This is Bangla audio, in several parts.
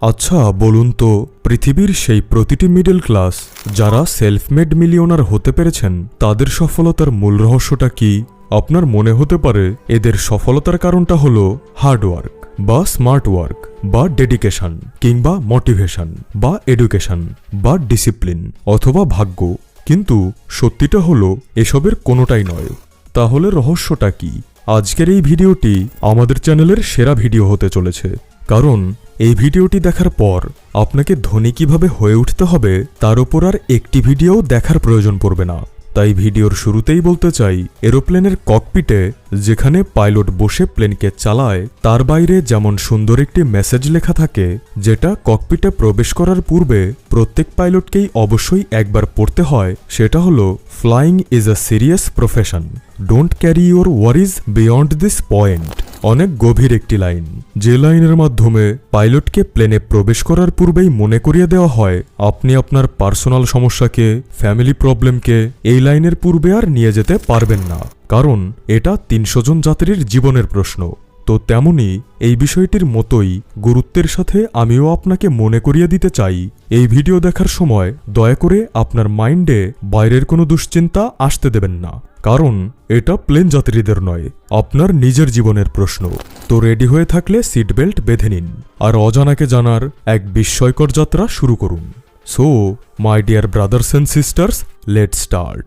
আচ্ছা বলুন তো, পৃথিবীর সেই প্রতিটি মিডল ক্লাস যারা সেলফ মেড মিলিয়নার হতে পেরেছেন, তাদের সফলতার মূল রহস্যটা কি? আপনার মনে হতে পারে, এদের সফলতার কারণটা হলো হার্ডওয়ার্ক বা স্মার্ট ওয়ার্ক বা ডেডিকেশন কিংবা মোটিভেশন বা এডুকেশন বা ডিসিপ্লিন অথবা ভাগ্য। কিন্তু সত্যিটা হলো, এসবের কোনোটাই নয়। তাহলে রহস্যটা কি? আজকের এই ভিডিওটি আমাদের চ্যানেলের সেরা ভিডিও হতে চলেছে। কারণ এই ভিডিওটি দেখার পর আপনাকে ধনী কীভাবে হয়ে উঠতে হবে তার উপর আর একটি ভিডিও দেখার প্রয়োজন পড়বে না। তাই ভিডিওর শুরুতেই বলতে চাই, এরোপ্লেনের ককপিটে যেখানে পাইলট বসে প্লেনকে চালায়, তার বাইরে যেমন সুন্দর একটি মেসেজ লেখা থাকে, যেটা ককপিটে প্রবেশ করার পূর্বে প্রত্যেক পাইলটকেই অবশ্যই একবার পড়তে হয়, সেটা হলো flying is a serious profession don't carry your worries beyond this point অনেক গভীর একটি লাইন। যে লাইনের মাধ্যমে পাইলটকে প্লেনে প্রবেশ করার পূর্বেই মনে করিয়ে দেওয়া হয়, আপনি আপনার পার্সোনাল সমস্যাকে, ফ্যামিলি প্রবলেমকে এই লাইনের পূর্বে আর নিয়ে যেতে পারবেন না। কারণ এটা তিনশো জন যাত্রীর জীবনের প্রশ্ন। তো তেমনি এই বিষয়টির মতোই গুরুত্বের সাথে আমিও আপনাকে মনে করিয়ে দিতে চাই। এই ভিডিও দেখার সময় দয়া করে আপনার মাইন্ডে বাইরের কোনো দুশ্চিন্তা আসতে দেবেন না, কারণ এটা প্লেন যাত্রীদের নয়, আপনার নিজের জীবনের প্রশ্ন। তো রেডি হয়ে থাকলে সিট বেল্ট বেঁধে নিন, আর অজানাকে জানার এক বিস্ময়কর যাত্রা শুরু করুন। So, my dear brothers and sisters let start.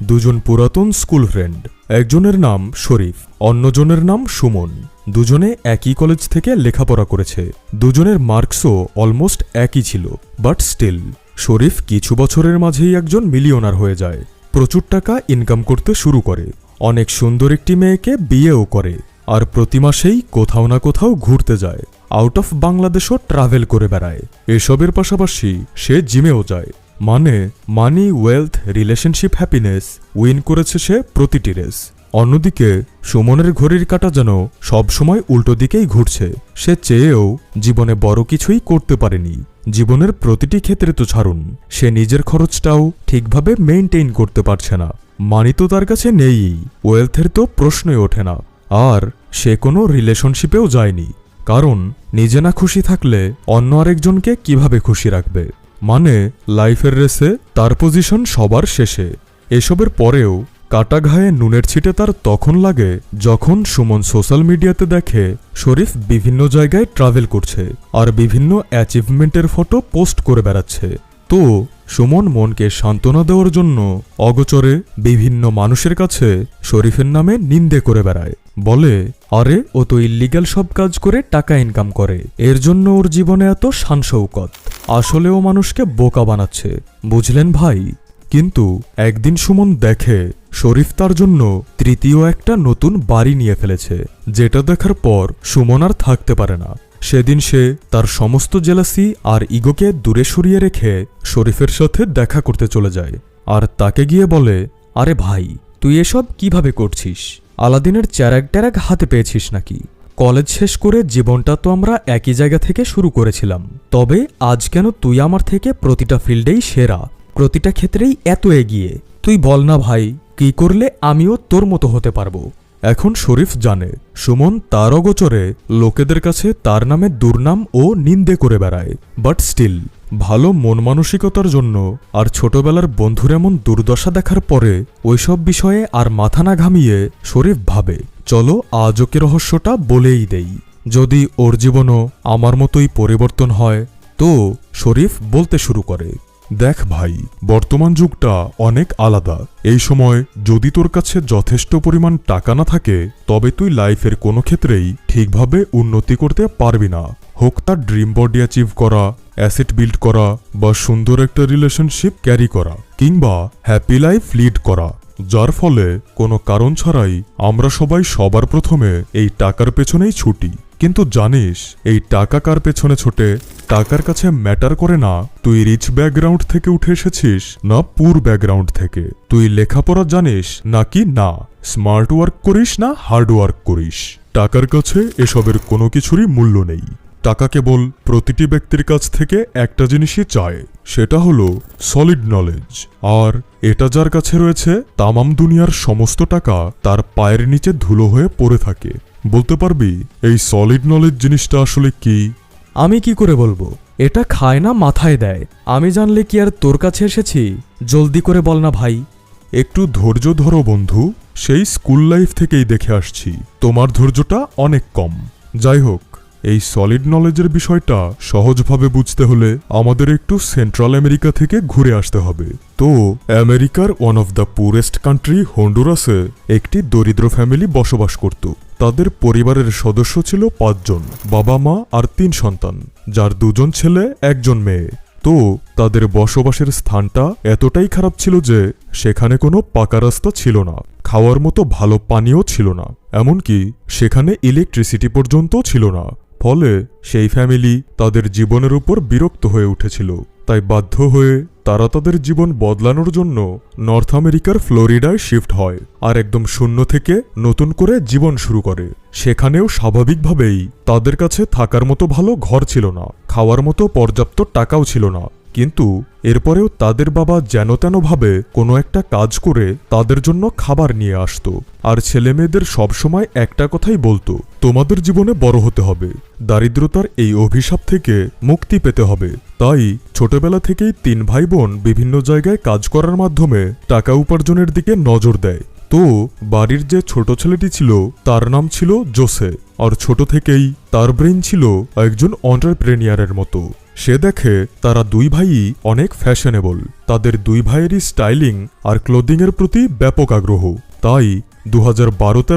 দুজন পুরাতন স্কুল ফ্রেন্ড একজনের নাম শরীফ, অন্যজনের নাম সুমন। দুজনে একই কলেজ থেকে লেখাপড়া করেছে। দুজনের মার্কসও অলমোস্ট একই ছিল, বাট স্টিল। শরীফ কিছু বছরের মাঝেই একজন মিলিয়নার হয়ে যায়। প্রচুর টাকা ইনকাম করতে শুরু করে। অনেক সুন্দর একটি মেয়েকে বিয়েও করে। আর প্রতি মাসেই কোথাও না কোথাও ঘুরতে যায়। আউট অফ বাংলাদেশও ট্রাভেল করে বেড়ায়। এসবের পাশাপাশি সে জিমেও যায়। মানে money wealth relationship happiness win করেছে সে প্রতিটি রেস অন্যদিকে সুমনের ঘড়ির কাটা যেন সবসময় উল্টো দিকেই ঘুরছে। সে চেয়েও জীবনে বড় কিছুই করতে পারেনি। জীবনের প্রতিটি ক্ষেত্রে তো ছাড়ুন, সে নিজের খরচটাও ঠিকভাবে মেইনটেইন করতে পারছে না। মানি তো তার কাছে নেই ওয়েলথের তো প্রশ্নই ওঠে না। আর সে কোনো রিলেশনশিপেও যায়নি। কারণ নিজে না খুশি থাকলে অন্য আরেকজনকে কীভাবে খুশি রাখবে? মানে লাইফের রেসে তার পজিশন সবার শেষে। এসবের পরেও কাটা ঘায়ে নুনের ছিটে তার তখন লাগে যখন সুমন সোশ্যাল মিডিয়াতে দেখে শরীফ বিভিন্ন জায়গায় ট্রাভেল করছে আর বিভিন্ন অ্যাচিভমেন্টের ফটো পোস্ট করে বেড়াচ্ছে। তো সুমন মনকে সান্ত্বনা দেওয়ার জন্য অগোচরে বিভিন্ন মানুষের কাছে শরীফের নামে নিন্দে করে বেড়ায়। বলে, আরে, ও তো ইল্লিগাল সব কাজ করে টাকা ইনকাম করে। এর জন্য ওর জীবনে এত শানশৌকত আসলে ও মানুষকে বোকা বানাচ্ছে। বুঝলেন ভাই? কিন্তু একদিন সুমন দেখে শরীফ তার জন্য তৃতীয় একটা নতুন বাড়ি নিয়ে ফেলেছে, যেটা দেখার পর সুমন আর থাকতে পারে না। সেদিন সে তার সমস্ত জেলাসি আর ইগোকে দূরে সরিয়ে রেখে শরীফের সাথে দেখা করতে চলে যায়। আর তাকে গিয়ে বলে, আরে ভাই, তুই এসব কীভাবে করছিস? আলাদিনের চ্যারাক ট্যারাক হাতে পেয়েছিস নাকি? কলেজ শেষ করে জীবনটা তো আমরা একই জায়গা থেকে শুরু করেছিলাম। তবে আজ কেন তুই আমার থেকে প্রতিটা ফিল্ডেই সেরা, প্রতিটা ক্ষেত্রেই এত এগিয়ে? তুই বল না ভাই, কি করলে আমিও তোর মতো হতে পারব? এখন শরীফ জানে, সুমন তার অগোচরে লোকেদের কাছে তার নামে দুর্নাম ও নিন্দে করে বেড়ায় বাট স্টিল ভালো মন মানসিকতার জন্য আর ছোটবেলার বন্ধুর এমন দুর্দশা দেখার পরে ওইসব বিষয়ে আর মাথা না ঘামিয়ে শরীফ ভাবে, চলো আজ ওকে রহস্যটা বলেই দেই। যদি ওর জীবনও আমার মতোই পরিবর্তন হয়, তো শরীফ বলতে শুরু করে। দেখ ভাই, বর্তমান যুগটা অনেক আলাদা। এই সময় যদি তোর কাছে যথেষ্ট পরিমাণ টাকা না থাকে, তবে তুই লাইফের কোনো ক্ষেত্রেই ঠিকভাবে উন্নতি করতে পারবি না। হোক তার ড্রিম বডি অ্যাচিভ করা, অ্যাসেট বিল্ড করা, বা সুন্দর একটা রিলেশনশিপ ক্যারি করা, কিংবা হ্যাপি লাইফ লিড করা। যার ফলে কোনো কারণ ছাড়াই আমরা সবাই সবার প্রথমে এই টাকার পেছনেই ছুটি। কিন্তু জানিস, এই টাকা কার পেছনে ছোটে? টাকার কাছে ম্যাটার করে না। তুই রিচ ব্যাকগ্রাউন্ড থেকে উঠে এসেছিস, না পুর ব্যাকগ্রাউন্ড থেকে। তুই লেখাপড়া জানিস, নাকি না? স্মার্ট ওয়ার্ক করিস না হার্ড ওয়ার্ক করিস? টাকার কাছে এসবের কোনো কিছুরই মূল্য নেই। টাকা কেবল প্রতিটি ব্যক্তির কাছ থেকে একটা জিনিসই চায়, সেটা হলো সলিড নলেজ আর এটা যার কাছে রয়েছে, তামাম দুনিয়ার সমস্ত টাকা তার পায়ের নিচে ধুলো হয়ে পড়ে থাকে। বলতে পারবি এই সলিড নলেজ জিনিসটা আসলে কি? আমি কি করে বলব? এটা খায় না মাথায় দেয়। আমি জানলে কি আর তোর কাছে এসেছি? জলদি করে বল না ভাই। একটু ধৈর্য ধরো বন্ধু সেই স্কুল লাইফ থেকেই দেখে আসছি। তোমার ধৈর্যটা অনেক কম। যাই হোক এই সলিড নলেজের বিষয়টা সহজভাবে বুঝতে হলে আমাদের একটু সেন্ট্রাল আমেরিকা থেকে ঘুরে আসতে হবে। তো আমেরিকার one of the purest country হন্ডুরাসে একটি দরিদ্র ফ্যামিলি বসবাস করত। তাদের পরিবারের সদস্য ছিল পাঁচজন বাবা মা আর তিন সন্তান, যার দুজন ছেলে, একজন মেয়ে। তো, তাদের বসবাসের স্থানটা এতটাই খারাপ ছিল যে সেখানে কোনো পাকা রাস্তা ছিল না, খাওয়ার মতো ভালো পানীয় ছিল না। এমনকি সেখানে ইলেকট্রিসিটি পর্যন্ত ছিল না। ফলে সেই ফ্যামিলি তাদের জীবনের উপর বিরক্ত হয়ে উঠেছিল। তাই বাধ্য হয়ে তারা তাদের জীবন বদলানোর জন্য নর্থ আমেরিকার ফ্লোরিডায় শিফট হয় আর একদম শূন্য থেকে নতুন করে জীবন শুরু করে। সেখানেও স্বাভাবিকভাবেই তাদের কাছে থাকার মতো ভালো ঘর ছিল না, খাওয়ার মতো পর্যাপ্ত টাকাও ছিল না। কিন্তু এরপরেও তাদের বাবা যেন তেনভাবে কোনো একটা কাজ করে তাদের জন্য খাবার নিয়ে আসতো। আর ছেলেমেয়েদের সবসময় একটা কথাই বলতো, তোমাদের জীবনে বড় হতে হবে। দারিদ্রতার এই অভিশাপ থেকে মুক্তি পেতে হবে। তাই ছোটবেলা থেকেই তিন ভাই বোন বিভিন্ন জায়গায় কাজ করার মাধ্যমে টাকা উপার্জনের দিকে নজর দেয়। তো বাড়ির যে ছোট ছেলেটি ছিল, তার নাম ছিল জোসে। আর ছোট থেকেই তার ব্রেন ছিল একজন অন্টারপ্রেনিয়ারের মতো। সে দেখে তারা দুই ভাইই অনেক ফ্যাশনেবল তাদের দুই ভাইয়েরই স্টাইলিং আর ক্লোদিংয়ের প্রতি ব্যাপক আগ্রহ। তাই দু হাজার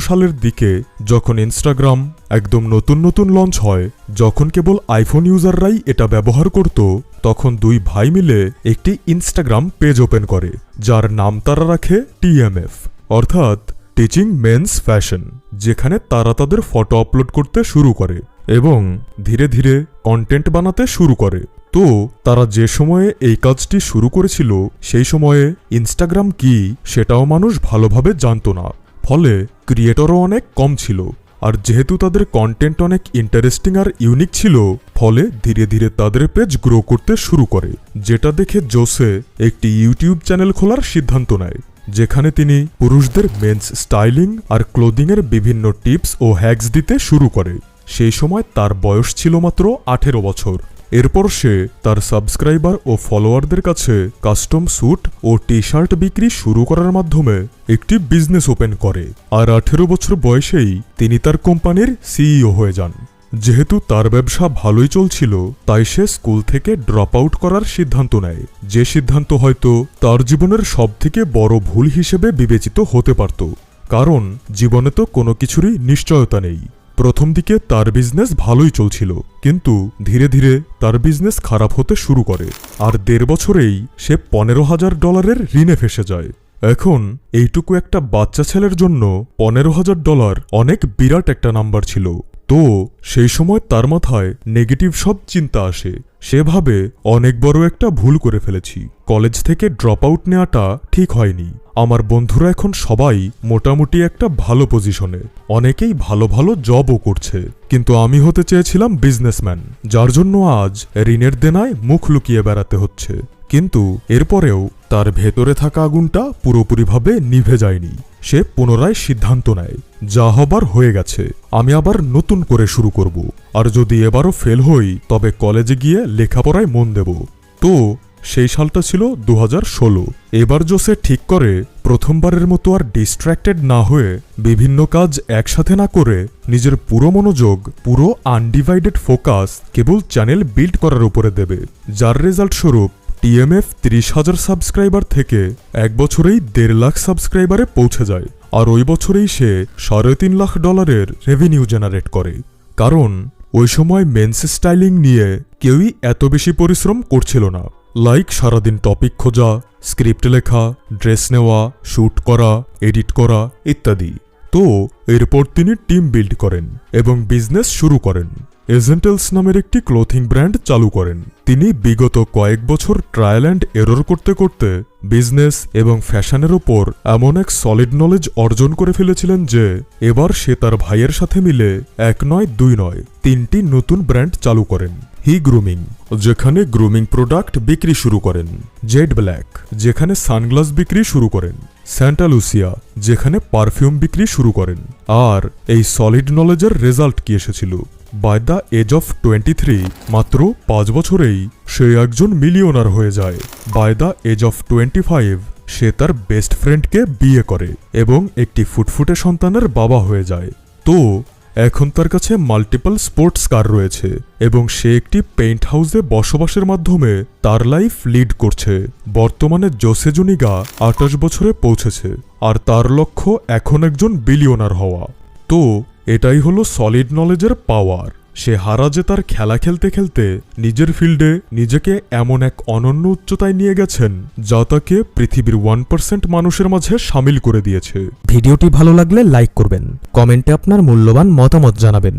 সালের দিকে যখন ইনস্টাগ্রাম একদম নতুন নতুন লঞ্চ হয়, যখন কেবল আইফোন ইউজাররাই এটা ব্যবহার করত, তখন দুই ভাই মিলে একটি ইনস্টাগ্রাম পেজ ওপেন করে, যার নাম তারা রাখে টিএমএফ অর্থাৎ টিচিং মেন্স ফ্যাশন যেখানে তারা তাদের ফটো আপলোড করতে শুরু করে। এবং ধীরে ধীরে কন্টেন্ট বানাতে শুরু করে। তো, তারা যে সময়ে এই কাজটি শুরু করেছিল, সেই সময়ে ইনস্টাগ্রাম কি সেটাও মানুষ ভালোভাবে জানতো না। ফলে ক্রিয়েটরও অনেক কম ছিল। আর যেহেতু তাদের কন্টেন্ট অনেক ইন্টারেস্টিং আর ইউনিক ছিল, ফলে ধীরে ধীরে তাদের পেজ গ্রো করতে শুরু করে, যেটা দেখে জোসে একটি ইউটিউব চ্যানেল খোলার সিদ্ধান্ত নেয়, যেখানে তিনি পুরুষদের মেন্স স্টাইলিং আর ক্লোদিংয়ের বিভিন্ন টিপস ও হ্যাক্স দিতে শুরু করে। সেই সময় তার বয়স ছিল মাত্র আঠেরো বছর। এরপর সে তার সাবস্ক্রাইবার ও ফলোয়ারদের কাছে কাস্টম স্যুট ও টি শার্ট বিক্রি শুরু করার মাধ্যমে একটি বিজনেস ওপেন করে। আর আঠেরো বছর বয়সেই তিনি তার কোম্পানির সিইও হয়ে যান। যেহেতু তার ব্যবসা ভালোই চলছিল, তাই সে স্কুল থেকে ড্রপ আউট করার সিদ্ধান্ত নেয়। যে সিদ্ধান্ত হয়তো তার জীবনের সবথেকে বড় ভুল হিসেবে বিবেচিত হতে পারত। কারণ জীবনে তো কোনো কিছুরই নিশ্চয়তা নেই। প্রথম দিকে তার বিজনেস ভালোই চলছিল, কিন্তু ধীরে ধীরে তার বিজনেস খারাপ হতে শুরু করে। আর দেড় বছরেই সে পনেরো হাজার ডলারের ঋণে ফেসে যায়। এখন এইটুকু একটা বাচ্চা ছেলের জন্য পনেরো হাজার ডলার অনেক বিরাট একটা নাম্বার ছিল। তো সেই সময় তার মাথায় নেগেটিভ সব চিন্তা আসে। সে ভাবে অনেক বড় একটা ভুল করে ফেলেছি। কলেজ থেকে ড্রপ আউট নেওয়াটা ঠিক হয়নি। আমার বন্ধুরা এখন সবাই মোটামুটি একটা ভালো পজিশনে অনেকেই ভালো ভালো জবও করছে। কিন্তু আমি হতে চেয়েছিলাম বিজনেসম্যান যার জন্য আজ ঋণের দেনায় মুখ লুকিয়ে বেড়াতে হচ্ছে। কিন্তু এরপরেও তার ভেতরে থাকা আগুনটা পুরোপুরিভাবে নিভে যায়নি। সে পুনরায় সিদ্ধান্ত নেয়, যা হবার হয়ে গেছে। আমি আবার নতুন করে শুরু করব। আর যদি এবারও ফেল হই, তবে কলেজে গিয়ে লেখাপড়ায় মন দেব। তো সেই সালটা ছিল দু হাজার ষোলো। এবার জোসে ঠিক করে প্রথমবারের মতো আর ডিস্ট্র্যাক্টেড না হয়ে বিভিন্ন কাজ একসাথে না করে নিজের পুরো মনোযোগ, পুরো আনডিভাইডেড ফোকাস কেবল চ্যানেল বিল্ড করার উপরে দেবে। যার রেজাল্ট স্বরূপ টিএমএফ তিরিশ হাজার সাবস্ক্রাইবার থেকে এক বছরেই দেড় লাখ সাবস্ক্রাইবারে পৌঁছে যায়। আর ওই বছরেই সে সাড়ে তিন লাখ ডলারের রেভিনিউ জেনারেট করে। কারণ ওই সময় মেন্স স্টাইলিং নিয়ে কেউই এত বেশি পরিশ্রম করছিল না। লাইক সারাদিন টপিক খোঁজা, স্ক্রিপ্ট লেখা, ড্রেস নেওয়া শ্যুট করা, এডিট করা ইত্যাদি। তো এরপর তিনি টিম বিল্ড করেন এবং বিজনেস শুরু করেন। এজেন্টেলস নামের একটি ক্লোথিং ব্র্যান্ড চালু করেন। তিনি বিগত কয়েক বছর ট্রায়াল অ্যান্ড এরর করতে করতে বিজনেস এবং ফ্যাশনের ওপর এমন এক সলিড নলেজ অর্জন করে ফেলেছিলেন যে, এবার সে তার ভাইয়ের সাথে মিলে এক নয়, দুই নয়, তিনটি নতুন ব্র্যান্ড চালু করেন। হি গ্রুমিং যেখানে গ্রুমিং প্রোডাক্ট বিক্রি শুরু করেন। জেড ব্ল্যাক যেখানে সানগ্লাস বিক্রি শুরু করেন। স্যান্টা লুসিয়া যেখানে পারফিউম বিক্রি শুরু করেন। আর এই সলিড নলেজের রেজাল্ট কি এসেছিল? By the age of twenty three মাত্র পাঁচ বছরেই সে একজন মিলিয়নার হয়ে যায়। By the age of twenty five সে তার বেস্ট ফ্রেন্ডকে বিয়ে করে এবং একটি ফুটফুটে সন্তানের বাবা হয়ে যায়। তো, এখন তার কাছে মাল্টিপল স্পোর্টস কার রয়েছে এবং সে একটি পেইন্ট হাউসে বসবাসের মাধ্যমে তার লাইফ লিড করছে। বর্তমানে জোসে জুনিগা আঠাশ বছরে পৌঁছেছে আর তার লক্ষ্য এখন একজন বিলিয়নার হওয়া। তো এটাই হলো সলিড নলেজের পাওয়ার সে হারা যে তার খেলা খেলতে খেলতে নিজের ফিল্ডে নিজেকে এমন এক অনন্য উচ্চতায় নিয়ে গেছেন, যা তাকে পৃথিবীর ওয়ান পার্সেন্ট মানুষের মাঝে সামিল করে দিয়েছে। ভিডিওটি ভালো লাগলে লাইক করবেন। কমেন্টে আপনার মূল্যবান মতামত জানাবেন।